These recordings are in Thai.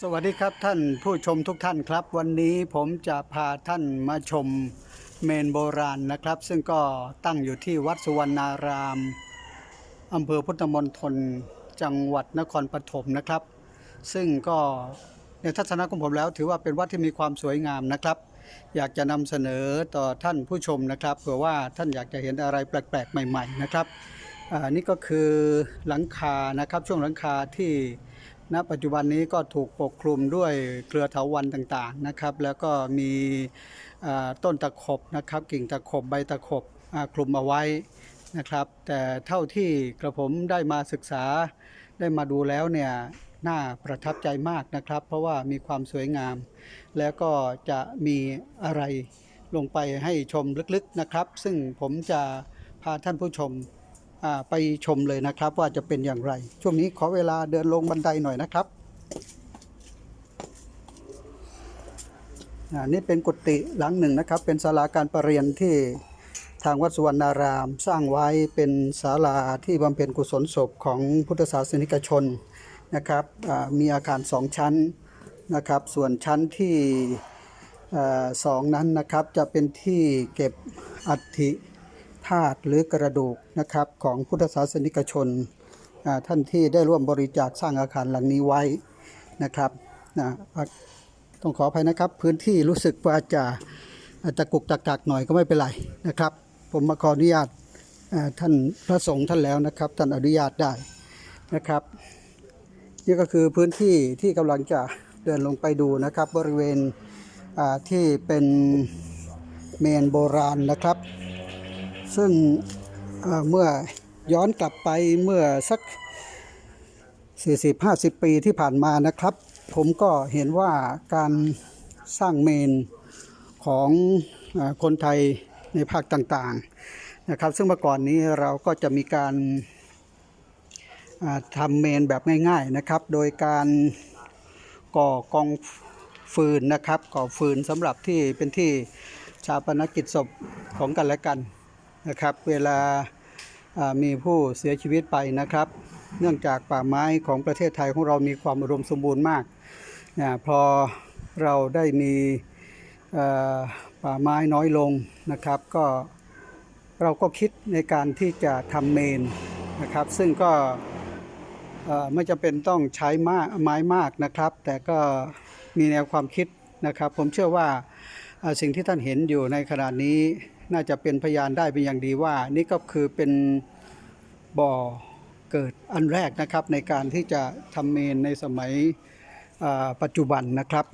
สวัสดีครับท่านผู้ชมทุกท่านครับ วันนี้ผมจะพาท่านมาชมเมนโบราณนะครับ ซึ่งก็ตั้งอยู่ที่วัดสุวรรณารามอำเภอพุทธมณฑลจังหวัดนครปฐมนะครับ ซึ่งก็ในทัศนะของผมแล้ว ถือว่าเป็นวัดที่มีความสวยงามนะครับ อยากจะนำเสนอต่อท่านผู้ชมนะครับเผื่อว่าท่านอยากจะเห็นอะไรแปลกๆ ใหม่ ๆ นะครับอ่านี่ก็คือหลังคานะครับช่วงหลังคาที่ ณปัจจุบันนี้ก็ถูกปกคลุมด้วยเครือเถาวัลย์ต่างๆนะครับแล้วก็มีต้นตะขบนะครับกิ่งตะขบใบตะขบคลุมเอาไว้นะครับ แต่เท่าที่กระผมได้มาศึกษาได้มาดูแล้วเนี่ยน่าประทับใจมากนะครับ เพราะว่ามีความสวยงาม แล้วก็จะมีอะไรลงไปให้ชมลึกๆนะครับ ซึ่งผมจะพาท่านผู้ชม ไปชมเลยนะครับว่าจะเป็นอย่างไร ช่วงนี้ขอเวลาเดินลงบันไดหน่อยนะครับนี่เป็นกุฏิหลังหนึ่งนะครับ เป็นศาลาการประเรียนที่ทางวัดสุวรรณาราม สร้างไว้เป็นศาลาที่บำเพ็ญกุศลศพของพุทธศาสนิกชนนะครับมีอาคารสองชั้นนะครับ ส่วนชั้นที่อสองนั้นนะครับจะเป็นที่เก็บอัฐิ ธาตุหรือกระดูกนะครับของพุทธศาสนิกชนท่านที่ได้ร่วมบริจาคสร้างอาคารหลังนี้ไว้นะครับนะต้องขออภัยนะครับ พื้นที่รู้สึกว่าจะตะกุกตะกักหน่อยก็ไม่เป็นไรนะครับ ผมมาขออนุญาตท่านพระสงฆ์ท่านแล้วนะครับ ท่านอนุญาตได้นะครับ นี่ก็คือพื้นที่ที่กำลังจะเดินลงไปดูนะครับ บริเวณที่เป็นเมนโบราณนะครับ ซึ่งเมื่อย้อนกลับไปเมื่อสัก 40-50 ปีที่ผ่านมานะครับ ผมก็เห็นว่าการสร้างเมนของอคนไทยในภาคต่างๆนะครับ ซึ่งเมื่อก่อนนี้เราก็จะมีการทำเมนแบบง่ายๆนะครับ โดยการก่อกองฟืนนะครับ ก่อฟืนสำหรับที่เป็นที่ชาปนกิจศพของกันและกัน นะครับ เวลามีผู้เสียชีวิตไปนะครับ เนื่องจากป่าไม้ของประเทศไทยของเรามีความอุดมสมบูรณ์มากนะพอเราได้มีป่าไม้น้อยลงนะครับ ก็เราก็คิดในการที่จะทำเมนนะครับ ซึ่งก็ไม่จำเป็นต้องใช้ไม้มากนะครับ แต่ก็มีแนวความคิดนะครับ ผมเชื่อว่า สิ่งที่ท่านเห็นอยู่ในขณะนี้น่าจะเป็นพยานได้เป็นอย่างดีว่า นี่ก็คือเป็นบ่อเกิดอันแรกนะครับในการที่จะทำเมนในสมัยปัจจุบันนะครับ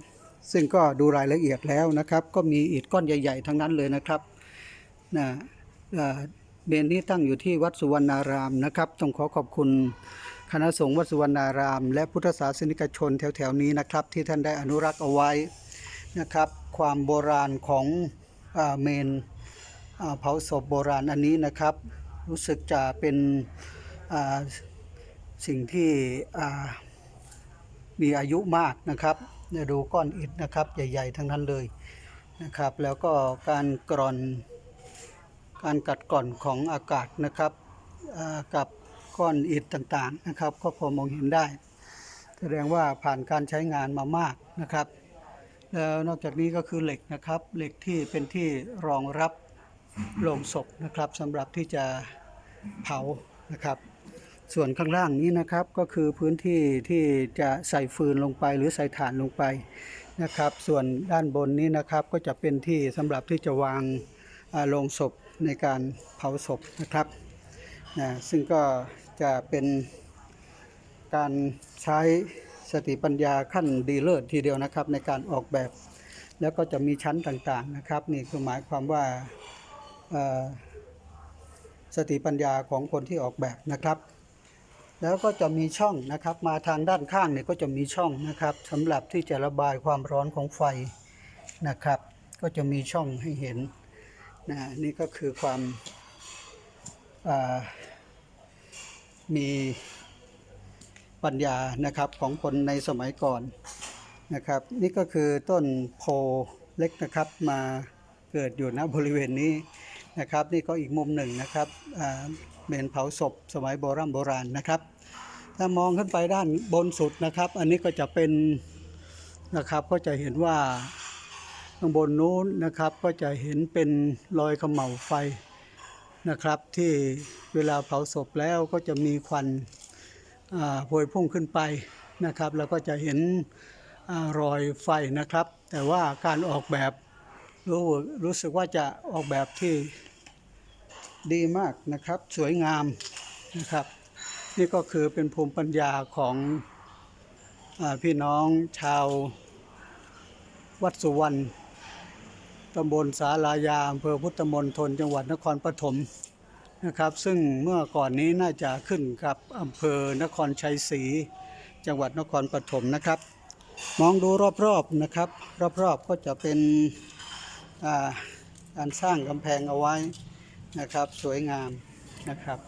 ซึ่งก็ดูรายละเอียดแล้วนะครับ ก็มีอิฐก้อนใหญ่ ๆ ทั้งนั้นเลยนะครับนะเมนนี้ตั้งอยู่ที่วัดสุวรรณารามนะครับต้องขอขอบคุณคณะสงฆ์วัดสุวรรณาราม และพุทธศาสนิกชนแถวๆนี้นะครับ ที่ท่านได้อนุรักษ์เอาไว้ นะครับ ความโบราณของอเมนเผาศพโบราณอันนี้นะครับ รู้สึกจะเป็นสิ่งที่มีอายุมากนะครับดูก้อนอิฐนะครับ ใหญ่ ๆ ทั้งนั้นเลยนะครับ แล้วก็การกร่อนการกัดกร่อนของอากาศนะครับกับก้อนอิฐต่างๆนะครับ ก็พอมองเห็นได้ แสดงว่าผ่านการใช้งานมามากนะครับ แล้วนอกจากนี้ก็คือเหล็กนะครับเหล็กที่เป็นที่รองรับโลงศพนะครับสำหรับที่จะเผานะครับ ส่วนข้างล่างนี้นะครับก็คือพื้นที่ที่จะใส่ฟืนลงไปหรือใส่ถ่านลงไปนะครับ ส่วนด้านบนนี้นะครับก็จะเป็นที่สำหรับที่จะวางโลงศพในการเผาศพนะครับนะซึ่งก็จะเป็นการใช้ สติปัญญาขั้นดีเลิศทีเดียวนะครับในการออกแบบ แล้วก็จะมีชั้นต่างๆนะครับ นี่คือหมายความว่าสติปัญญาของคนที่ออกแบบนะครับ แล้วก็จะมีช่องนะครับ มาทางด้านข้างเนี่ยก็จะมีช่องนะครับสำหรับที่จะระบายความร้อนของไฟนะครับ ก็จะมีช่องให้เห็นนะนี่ก็คือความามี ปัญญานะครับของคนในสมัยก่อนนะครับ นี่ก็คือต้นโพเล็กนะครับมาเกิดอยู่ณบริเวณนี้นะครับ นี่ก็อีกมุมหนึ่งนะครับเมนเผาศพสมัยโบราณโบราณนะครับ ถ้ามองขึ้นไปด้านบนสุดนะครับ อันนี้ก็จะเป็นนะครับก็จะเห็นว่าข้างบนนู้นนะครับก็จะเห็นเป็นรอยเขม่าไฟนะครับ ที่เวลาเผาศพแล้วก็จะมีควัน พวยพุ่งขึ้นไปนะครับแล้วก็จะเห็นอรอยไฟนะครับ แต่ว่าการออกแบบรู้รู้สึกว่าจะออกแบบที่ดีมากนะครับ สวยงามนะครับ นี่ก็คือเป็นภูมิปัญญาของอพี่น้องชาว วัดสุวรรณตำบลสาลายาอำเภอพุทธมณฑลจังหวัดนครปฐม นะครับ ซึ่งเมื่อก่อนนี้น่าจะขึ้นกับอำเภอนครชัยศรีจังหวัดนครปฐมนะครับ มองดูรอบๆนะครับ รอบๆก็จะเป็นการสร้างกำแพงเอาไว้นะครับสวยงามนะครับ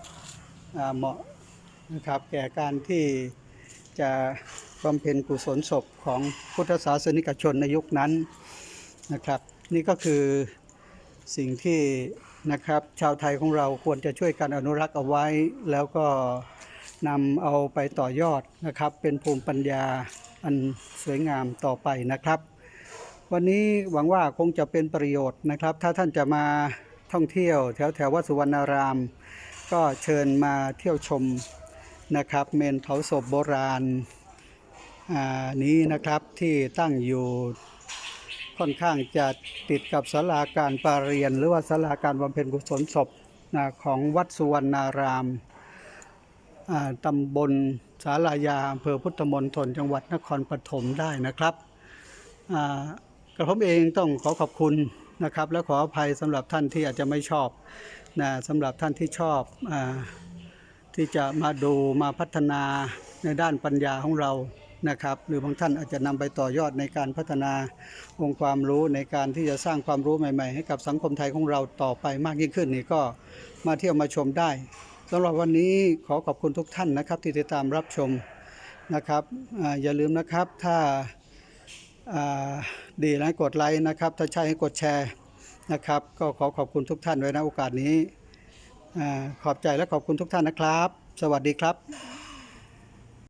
เหมาะนะครับแก่การที่จะบำเพ็ญกุศลศพของพุทธศาสนิกชนในยุคนั้นนะครับ นี่ก็คือสิ่งที่ นะครับ ชาวไทยของเราควรจะช่วยกันอนุรักษ์เอาไว้ แล้วก็นำเอาไปต่อยอดนะครับ เป็นภูมิปัญญาอันสวยงามต่อไปนะครับ วันนี้หวังว่าคงจะเป็นประโยชน์นะครับ ถ้าท่านจะมาท่องเที่ยว แถวแถววัดสุวรรณาราม ก็เชิญมาเที่ยวชมนะครับ เมนเผาศพโบราณนี้นะครับที่ตั้งอยู่ ค่อนข้างจะติดกับศาลาการประเรียน หรือว่าศาลาการบำเพ็ญกุศลศพนะของวัดสุวรรณารามตำบลสาลายาอำเภอพุทธมณฑลจังหวัดนครปฐมได้นะครับกระผมเองต้องขอขอบคุณนะครับ และขออภัยสำหรับท่านที่อาจจะไม่ชอบนะสำหรับท่านที่ชอบอที่จะมาดูมาพัฒนาในด้านปัญญาของเรา นะครับ หรือบางท่านอาจจะนำไปต่อยอดในการพัฒนาองค์ความรู้ในการที่จะสร้างความรู้ใหม่ ๆ ให้กับสังคมไทยของเราต่อไปมากยิ่งขึ้นนี่ก็มาเที่ยวมาชมได้สำหรับวันนี้ขอขอบคุณทุกท่านนะครับ ที่ติดตามรับชมนะครับออย่าลืมนะครับถ้าดีแล้วให้กดไลค์นะครับ ถ้าใช่ให้กดแชร์นะครับ ก็ขอขอบคุณทุกท่านไว้ณโอกาสนี้อขอบใจและขอบคุณทุกท่านนะครับ สวัสดีครับ